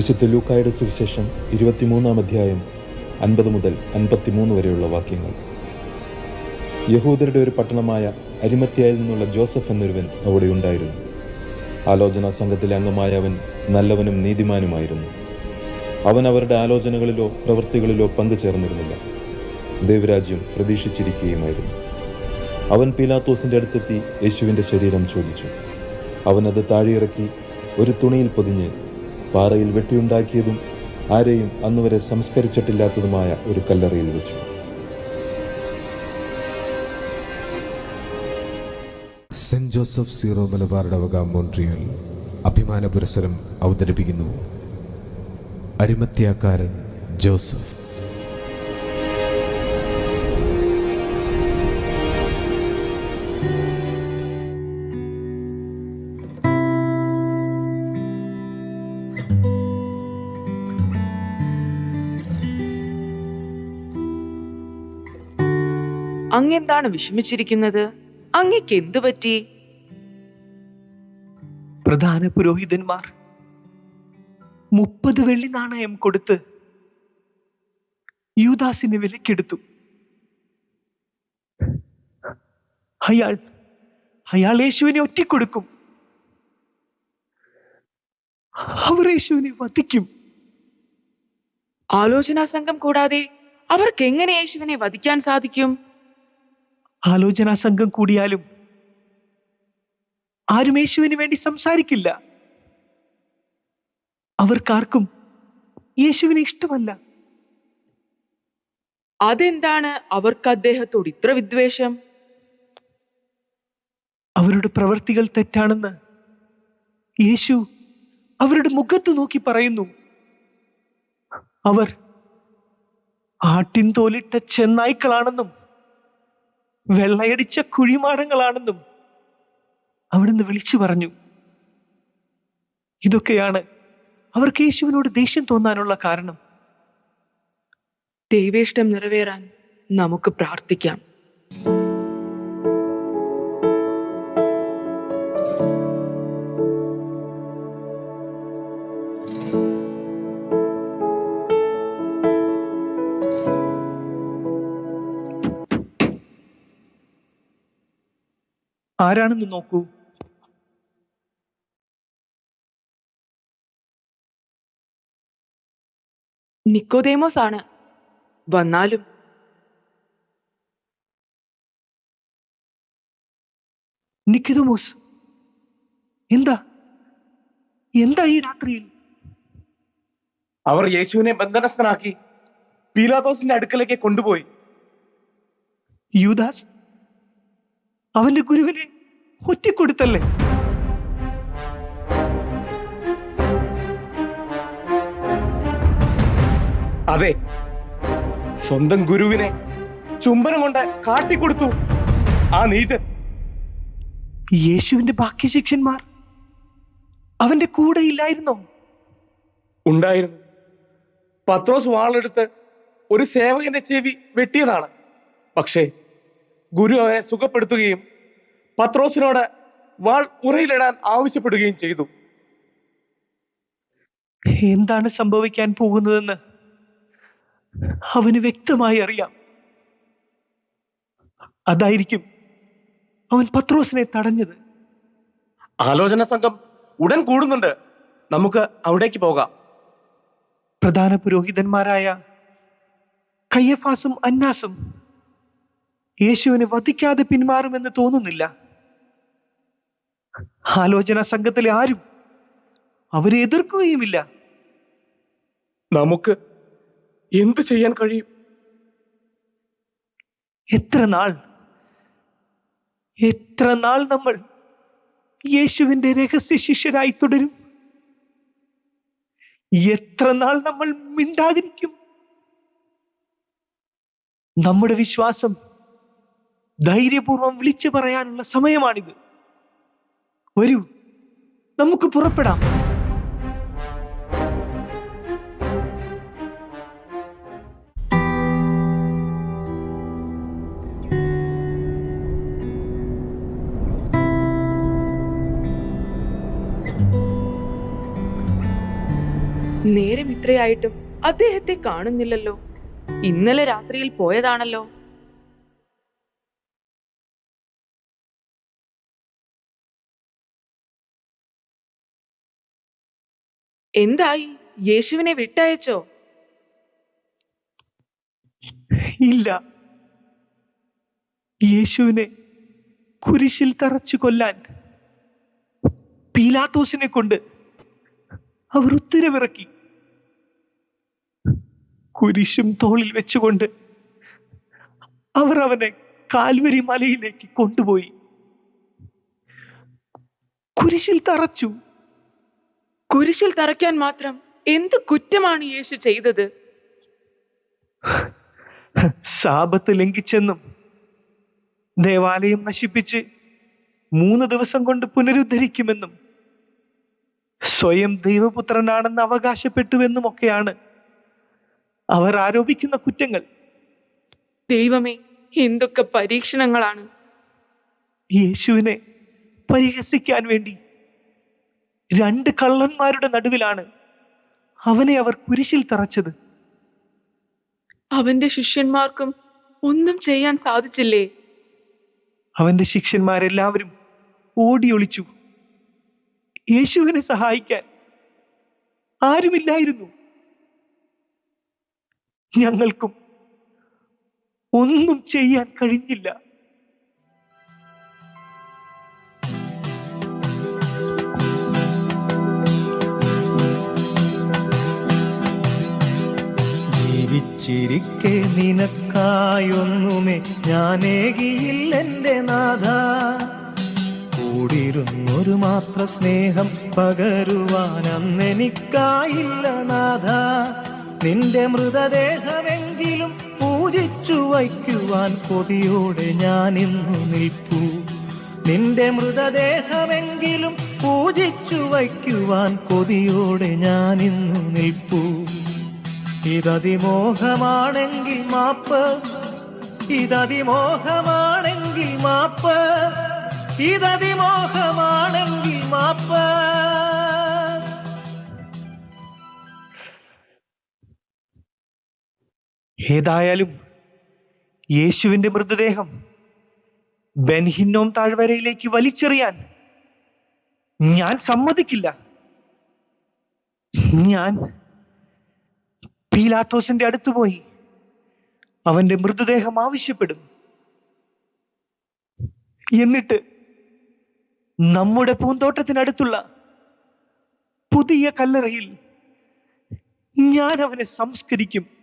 വിശുദ്ധ ലൂക്കായുടെ സുവിശേഷം ഇരുപത്തിമൂന്നാം അധ്യായം അൻപത് മുതൽ അൻപത്തിമൂന്ന് വരെയുള്ള വാക്യങ്ങൾ. യഹൂദരുടെ ഒരു പട്ടണമായ അരിമത്തിയായിൽ നിന്നുള്ള ജോസഫ് എന്നൊരുവൻ അവിടെ ഉണ്ടായിരുന്നു. ആലോചനാ സംഘത്തിലെ അംഗമായ അവൻ നല്ലവനും നീതിമാനുമായിരുന്നു. അവൻ അവരുടെ ആലോചനകളിലോ പ്രവൃത്തികളിലോ പങ്കുചേർന്നിരുന്നില്ല. ദൈവരാജ്യം പ്രതീക്ഷിച്ചിരിക്കുകയുമായിരുന്നു. അവൻ പീലാത്തോസിന്റെ അടുത്തെത്തി യേശുവിന്റെ ശരീരം ചോദിച്ചു. അവൻ അത് താഴെയിറക്കി ഒരു തുണിയിൽ പൊതിഞ്ഞ് പാറയിൽ വെട്ടിയുണ്ടാക്കിയതും ആരെയും അന്നുവരെ സംസ്കരിച്ചിട്ടില്ലാത്തതുമായ ഒരു കല്ലറയിൽ വെച്ചു. സെന്റ് ജോസഫ് സീറോ മലബാറുടെ വക മോൺട്രിയൽ അഭിമാന പുരസ്സരം അവതരിപ്പിക്കുന്നു അരിമത്യാക്കാരൻ ജോസഫ്. അങ്ങെന്താണ് വിഷമിച്ചിരിക്കുന്നത്? അങ്ങക്ക് എന്തു പറ്റി? പ്രധാന പുരോഹിതന്മാർ മുപ്പത് വെള്ളി നാണയം കൊടുത്ത് യൂദാസിനെ വിലക്കെടുത്തു. അയാൾ അയാൾ യേശുവിനെ ഒറ്റിക്കൊടുക്കും. അവർ യേശുവിനെ വധിക്കും. ആലോചനാ സംഘം കൂടാതെ അവർക്ക് എങ്ങനെ യേശുവിനെ വധിക്കാൻ സാധിക്കും? ആലോചനാ സംഘം കൂടിയാലും ആരും യേശുവിന് വേണ്ടി സംസാരിക്കില്ല. അവർക്കാർക്കും യേശുവിനെ ഇഷ്ടമല്ല. അതെന്താണ് അവർക്ക് അദ്ദേഹത്തോട് ഇത്ര വിദ്വേഷം? അവരുടെ പ്രവൃത്തികൾ തെറ്റാണെന്ന് യേശു അവരുടെ മുഖത്ത് നോക്കി പറയുന്നു. അവർ ആട്ടിൻ തോലിട്ട ചെന്നായ്ക്കളാണെന്നും വെള്ളയടിച്ച കുഴിമാടങ്ങളാണെന്നും അവിടുന്ന് വിളിച്ചു പറഞ്ഞു. ഇതൊക്കെയാണ് അവർക്ക് യേശുവിനോട് ദേഷ്യം തോന്നാനുള്ള കാരണം. ദൈവേഷ്ടം നിറവേറാൻ നമുക്ക് പ്രാർത്ഥിക്കാം. ആരാണെന്ന് നോക്കൂ. നിക്കോദേമോസ് ആണ് വന്നാലും നിക്കിതമോസ് എന്താ? എന്താ ഈ രാത്രിയിൽ? അവർ യേശുവിനെ ബന്ധനസ്ഥനാക്കി പീലാദോസിന്റെ അടുക്കലേക്ക് കൊണ്ടുപോയി. യൂദാസ് അവന്റെ ഗുരുവിനെ ഒറ്റിക്കൊടുത്തല്ലേ അതെ സ്വന്തം ഗുരുവിനെ ചുംബനം കൊണ്ട് കാട്ടിക്കൊടുത്തു. ആ നീചൻ യേശുവിന്റെ ബാക്കി ശിഷ്യന്മാർ അവന്റെ കൂടെ ഇല്ലായിരുന്നോ? ഉണ്ടായിരുന്നു. പത്രോസ് വാളെടുത്ത് ഒരു സേവകന്റെ ചെവി വെട്ടിയതാണ്. പക്ഷേ ഗുരു അവനെ സുഖപ്പെടുത്തുകയും പത്രോസിനോട് വാൾ ഉറയിലിടാൻ ആവശ്യപ്പെടുകയും ചെയ്തു. എന്താണ് സംഭവിക്കാൻ പോകുന്നതെന്ന് അവന് വ്യക്തമായി അറിയാം. അതായിരിക്കും അവൻ പത്രോസിനെ തടഞ്ഞത്. ആലോചന സംഘം ഉടൻ കൂടുന്നുണ്ട്. നമുക്ക് അവിടേക്ക് പോകാം. പ്രധാന പുരോഹിതന്മാരായ കയ്യഫാസും അന്നാസും യേശുവിനെ വധിക്കാതെ പിന്മാറുമെന്ന് തോന്നുന്നില്ല. ആലോചന സംഘത്തിലെ ആരും അവരെ എതിർക്കുകയുമില്ല. നമുക്ക് എന്ത് ചെയ്യാൻ കഴിയും? എത്ര നാൾ എത്ര നാൾ നമ്മൾ യേശുവിന്റെ രഹസ്യ ശിഷ്യരായി തുടരും? എത്ര നാൾ നമ്മൾ മിണ്ടാതിരിക്കും? നമ്മുടെ വിശ്വാസം ധൈര്യപൂർവം വിളിച്ചു പറയാനുള്ള സമയമാണിത്. വരൂ. നമുക്ക് പുറപ്പെടാം. നേരം ഇത്രയായിട്ടും അദ്ദേഹത്തെ കാണുന്നില്ലല്ലോ. ഇന്നലെ രാത്രിയിൽ പോയതാണല്ലോ. എന്തായി? യേശുവിനെ വിട്ടയച്ചോ? ഇല്ല. യേശുവിനെ കുരിശിൽ തറച്ചു കൊല്ലാൻ പീലാത്തോസിനെ കൊണ്ട് അവർ ഉത്തരവിറക്കി. കുരിശും തോളിൽ വെച്ചുകൊണ്ട് അവർ അവനെ കാൽവരി മലയിലേക്ക് കൊണ്ടുപോയി. കുരിശിൽ തറച്ചു. കുരിശിൽ തറയ്ക്കാൻ മാത്രം എന്ത് കുറ്റമാണ് യേശു ചെയ്തത്? സാപത്ത് ലംഘിച്ചെന്നും ദേവാലയം നശിപ്പിച്ച് മൂന്ന് ദിവസം കൊണ്ട് പുനരുദ്ധരിക്കുമെന്നും സ്വയം ദൈവപുത്രനാണെന്ന് അവകാശപ്പെട്ടുവെന്നും ഒക്കെയാണ് അവർ ആരോപിക്കുന്ന കുറ്റങ്ങൾ. ദൈവമേ എന്തൊക്കെ പരീക്ഷണങ്ങളാണ്. യേശുവിനെ പരിഹസിക്കാൻ വേണ്ടി രണ്ട് കള്ളന്മാരുടെ നടുവിലാണ് അവനെ അവർ കുരിശിൽ തറച്ചത്. അവന്റെ ശിഷ്യന്മാർക്കും ഒന്നും ചെയ്യാൻ സാധിച്ചില്ലേ? അവന്റെ ശിഷ്യന്മാരെല്ലാവരും ഓടിയൊളിച്ചു. യേശുവിനെ സഹായിക്കാൻ ആരുമില്ലായിരുന്നു. ഞങ്ങൾക്കും ഒന്നും ചെയ്യാൻ കഴിഞ്ഞില്ല. ജീവിച്ചിരിക്കെ നിനക്കായൊന്നുമേ. ഞാനേകിയില്ലെന്റെ നാഥ. കൂടിരുന്നൊരു മാത്ര സ്നേഹം പകരുവാൻ അന്നെനിക്കായില്ല നാഥ. നിന്റെ മൃതദേഹമെങ്കിലും പൂജിച്ചു വയ്ക്കുവാൻ കൊതിയോടെ ഞാനിന്നു നിൽപ്പൂ. നിന്റെ മൃതദേഹമെങ്കിലും പൂജിച്ചു വയ്ക്കുവാൻ കൊതിയോടെ ഞാനിന്നു നിൽപ്പൂ. ഇതതിമോഹമാണെങ്കിൽ മാപ്പ്. ഇതതിമോഹമാണെങ്കിൽ മാപ്പ്. ഇതതിമോഹമാണെങ്കിൽ മാപ്പ്. ഏതായാലും യേശുവിന്റെ മൃതദേഹം ബെൻഹിന്നോം താഴ്വരയിലേക്ക് വലിച്ചെറിയാൻ ഞാൻ സമ്മതിക്കില്ല. ഞാൻ പീലാത്തോസിന്റെ അടുത്ത് പോയി. അവന്റെ മൃതദേഹം ആവശ്യപ്പെടും എന്നിട്ട് നമ്മുടെ പൂന്തോട്ടത്തിനടുത്തുള്ള പുതിയ കല്ലറയിൽ ഞാൻ അവനെ സംസ്കരിക്കും.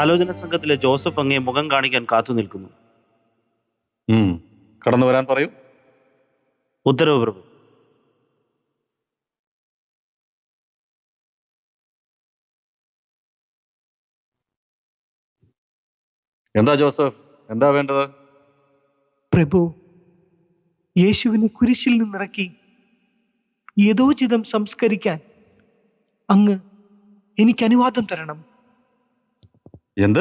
ആലോചന സംഘത്തിലെ ജോസഫ് അങ്ങേ മുഖം കാണിക്കാൻ കാത്തു നിൽക്കുന്നു. കടന്നു വരാൻ പറയൂ. ഉത്തരവ് പ്രഭു. എന്താ ജോസഫ്? എന്താ വേണ്ടത്? പ്രഭു യേശുവിനെ കുരിശിൽ നിന്നിറക്കി യഥോചിതം സംസ്കരിക്കാൻ അങ്ങ് എനിക്ക് അനുവാദം തരണം. എന്ത്?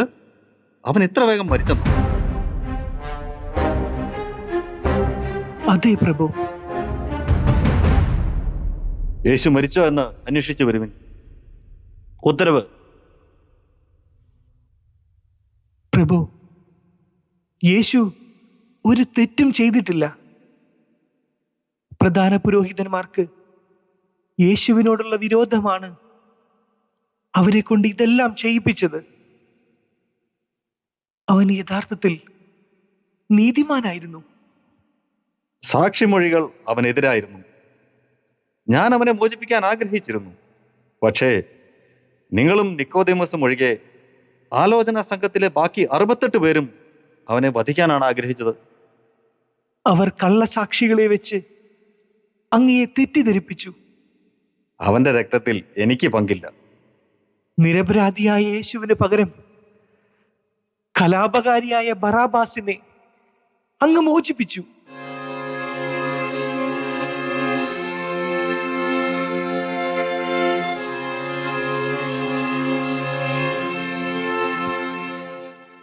അവൻ ഇത്ര വേഗം മരിച്ചെന്നു. അതെ പ്രഭു. യേശു മരിച്ചോ എന്ന് അന്വേഷിച്ചു വരുവിൻ. ഉത്തരവ്. പ്രഭു യേശു ഒരു തെറ്റും ചെയ്തിട്ടില്ല. പ്രധാന പുരോഹിതന്മാർക്ക് യേശുവിനോടുള്ള വിരോധമാണ് അവരെ കൊണ്ട് ഇതെല്ലാം ചെയ്യിപ്പിച്ചത്. അവൻ യഥാർത്ഥത്തിൽ നീതിമാനായിരുന്നു. സാക്ഷിമൊഴികൾ അവനെതിരായിരുന്നു. ഞാൻ അവനെ മോചിപ്പിക്കാൻ ആഗ്രഹിച്ചിരുന്നു. പക്ഷേ നിങ്ങളും നിക്കോദേമസും ഒഴികെ ആലോചന സംഘത്തിലെ ബാക്കി അറുപത്തെട്ട് പേരും അവനെ വധിക്കാനാണ് ആഗ്രഹിച്ചത്. അവർ കള്ളസാക്ഷികളെ വെച്ച് അങ്ങയെ തെറ്റിദ്ധരിപ്പിച്ചു. അവന്റെ രക്തത്തിൽ എനിക്ക് പങ്കില്ല. നിരപരാധിയായ യേശുവിന് പകരം കലാപകാരിയായ ബറാബാസിനെ അങ്ങ് മോചിപ്പിച്ചു.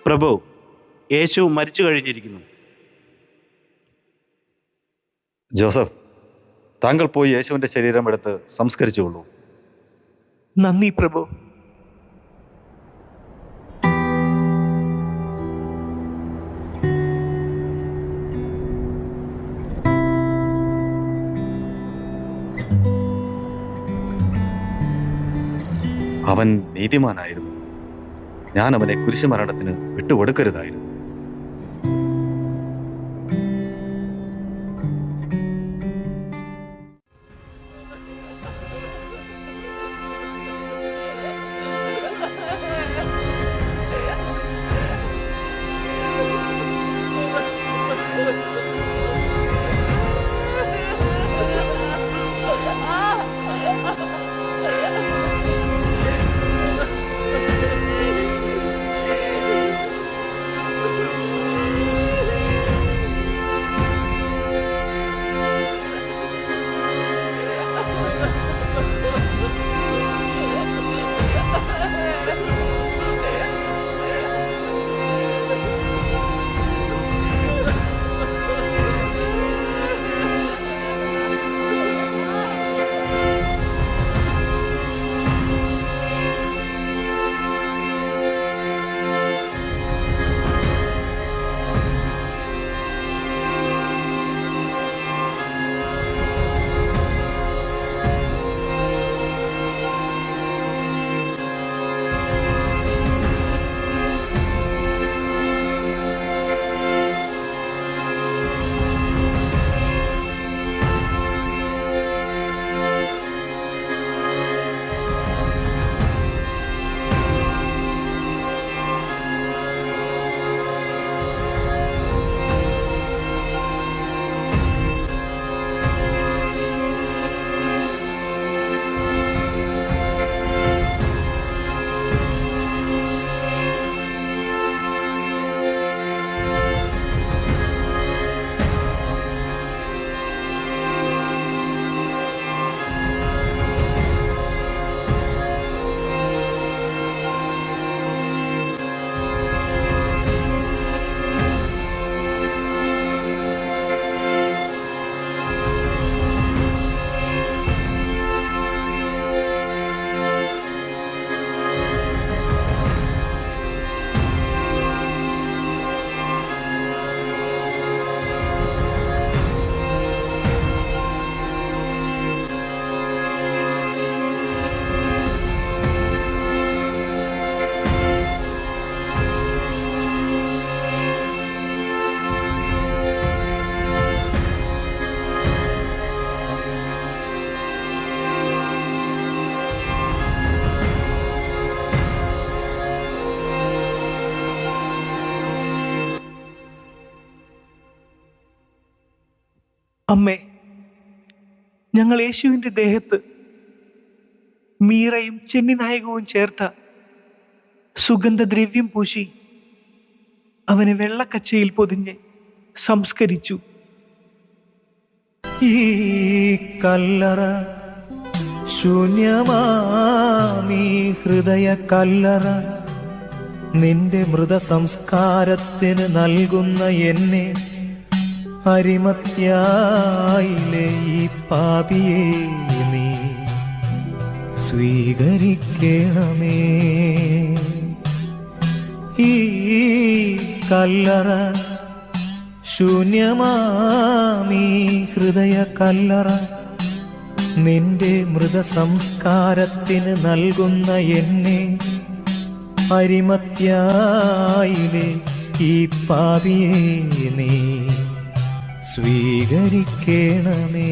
പ്രഭു യേശു മരിച്ചു കഴിഞ്ഞിരിക്കുന്നു. ജോസഫ് താങ്കൾ പോയി യേശുവിന്റെ ശരീരം എടുത്ത് സംസ്കരിച്ചുകൊള്ളൂ. നന്ദി പ്രഭു. അവൻ നീതിമാനായിരുന്നു. ഞാൻ അവനെ കുരിശുമരണത്തിന് വിട്ടുകൊടുക്കരുതായിരുന്നു. അമ്മേ ഞങ്ങൾ യേശുവിന്റെ ദേഹത്ത് മീറയും ചെന്നി നായകവും ചേർത്ത സുഗന്ധദ്രവ്യം പൂശി അവനെ വെള്ളക്കച്ചയിൽ പൊതിഞ്ഞ് സംസ്കരിച്ചു. ഈ കല്ലറ ശൂന്യമാമീ ഹൃദയ കല്ലറ നിന്റെ മൃതസംസ്കാരത്തിന് നൽകുന്ന എന്നെ അരിമത്യായിലെ ഈ പാപിയെ നീ സ്വീകരിക്കണമേ. ഈ കല്ലറ ശൂന്യമാമീ ഹൃദയ കല്ലറ നിന്റെ മൃതസംസ്കാരത്തിന് നൽകുന്ന എന്നെ അരിമത്യായിലെ ഈ പാപിയെ നീ സ്വീകരിക്കണമേ.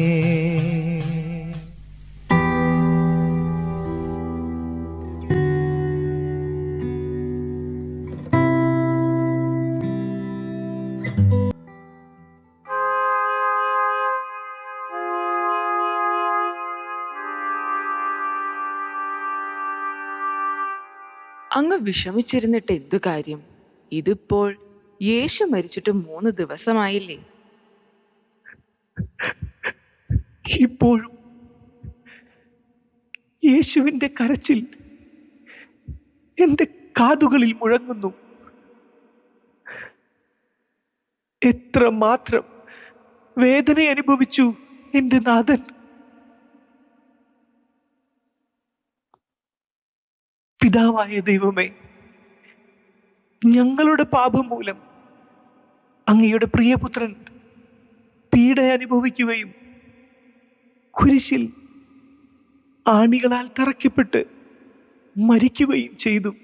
അങ്ങ് വിഷമിച്ചിരുന്നിട്ട് എന്തു കാര്യം? ഇതിപ്പോൾ യേശു മരിച്ചിട്ട് മൂന്ന് ദിവസമായില്ലേ? ഇപ്പോഴും യേശുവിന്റെ കരച്ചിൽ എന്റെ കാതുകളിൽ മുഴങ്ങുന്നു. എത്ര മാത്രം വേദന അനുഭവിച്ചു എന്റെ നാഥൻ. പിതാവായ ദൈവമേ ഞങ്ങളുടെ പാപം മൂലം അങ്ങയുടെ പ്രിയപുത്രൻ പീഡ അനുഭവിക്കുകയും കുരിശിൽ ആണികളാൽ തറയ്ക്കപ്പെട്ട് മരിക്കുകയും ചെയ്തു.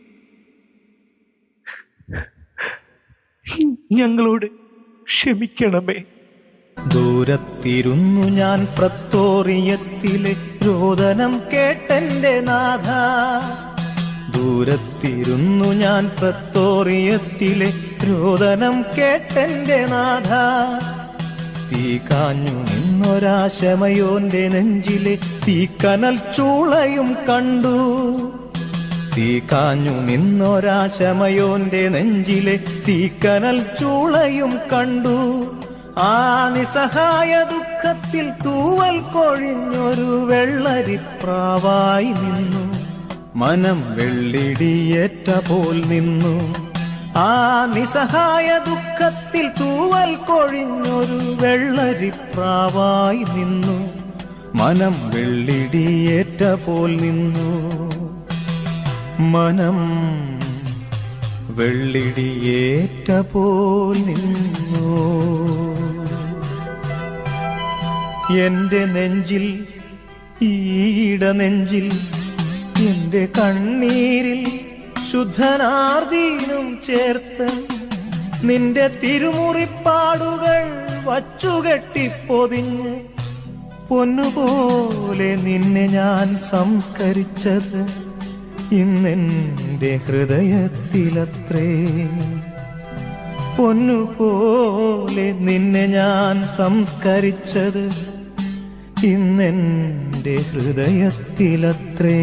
ഞങ്ങളോട് ക്ഷമിക്കണമേ. ദൂരത്തിരുന്നു ഞാൻ പ്രത്തോറിയത്തിലെ രോദനം കേട്ടെന്റെ നാഥ. ദൂരത്തിരുന്നു ഞാൻ പ്രത്തോറിയത്തിലെ രോദനം കേട്ടെന്റെ നാഥ. തീ കാഞ്ഞു നിന്നൊരാശമയോന്റെ നെഞ്ചിലെ തീക്കനൽ ചൂളയും കണ്ടു. തീ കാഞ്ഞു നിന്നൊരാശമയോന്റെ നെഞ്ചിലെ തീക്കനൽ ചൂളയും കണ്ടു. ആ നിസ്സഹായ ദുഃഖത്തിൽ തൂവൽ കൊഴിഞ്ഞൊരു വെള്ളരിപ്രാവായി നിന്നു. മനം വെള്ളിടിയേറ്റ പോൽ നിന്നു. ആ നിസ്സഹായ ദുഃഖത്തിൽ തൂവൽ കൊഴിഞ്ഞൊരു വെള്ളരിപ്രാവായി നിന്നു. മനം വെള്ളിടിയേറ്റ പോൽ നിന്നു. മനം വെള്ളിടിയേറ്റ പോൽ നിന്നു. എന്റെ നെഞ്ചിൽ ഈട നെഞ്ചിൽ എന്റെ കണ്ണീരിൽ ശുദ്ധനാർദീനും ചേർത്ത് നിന്റെ തിരുമുറിപ്പാടുകൾ വച്ചുകെട്ടിപ്പൊതിഞ്ഞ് പൊന്നുപോലെ നിന്നെ ഞാൻ സംസ്കരിച്ചത് ഇന്നെന്റെ ഹൃദയത്തിലത്രേ. പൊന്നുപോലെ നിന്നെ ഞാൻ സംസ്കരിച്ചത് ഇന്നെന്റെ ഹൃദയത്തിലത്രേ.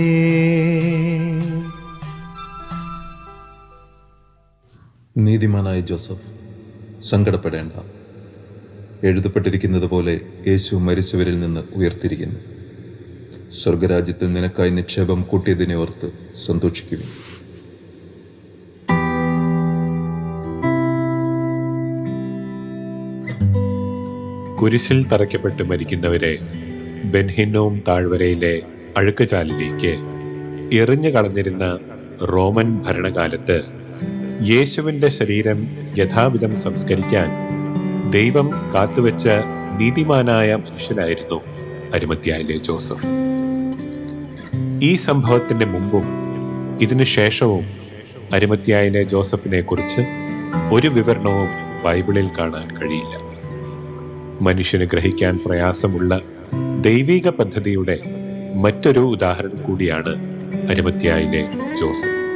നീതിമാനായ ജോസഫ് സങ്കടപ്പെടേണ്ട. എഴുതപ്പെട്ടിരിക്കുന്നത് പോലെ യേശു മരിച്ചവരിൽ നിന്ന് ഉയർത്തിരിക്കുന്നു. സ്വർഗരാജ്യത്തിൽ നിനക്കായി നിക്ഷേപം കൂട്ടിയതിനെ ഓർത്ത് സന്തോഷിക്കുക കുരിശിൽ തറയ്ക്കപ്പെട്ട് മരിക്കുന്നവരെ ബെൻഹിന്നോം താഴ്വരയിലെ അഴുക്കുചാലിലേക്ക് എറിഞ്ഞു കളഞ്ഞിരുന്ന റോമൻ ഭരണകാലത്ത് യേശുവിന്റെ ശരീരം യഥാവിധം സംസ്കരിക്കാൻ ദൈവം കാത്തുവെച്ച നീതിമാനായ മനുഷ്യനായിരുന്നു അരിമത്യായിലെ ജോസഫ്. ഈ സംഭവത്തിന്റെ മുമ്പും ഇതിനു ശേഷവും അരിമത്യായിലെ ജോസഫിനെ കുറിച്ച് ഒരു വിവരണവും ബൈബിളിൽ കാണാൻ കഴിയില്ല. മനുഷ്യന് ഗ്രഹിക്കാൻ പ്രയാസമുള്ള ദൈവിക പദ്ധതിയുടെ മറ്റൊരു ഉദാഹരണം കൂടിയാണ് അരിമത്യായിലെ ജോസഫ്.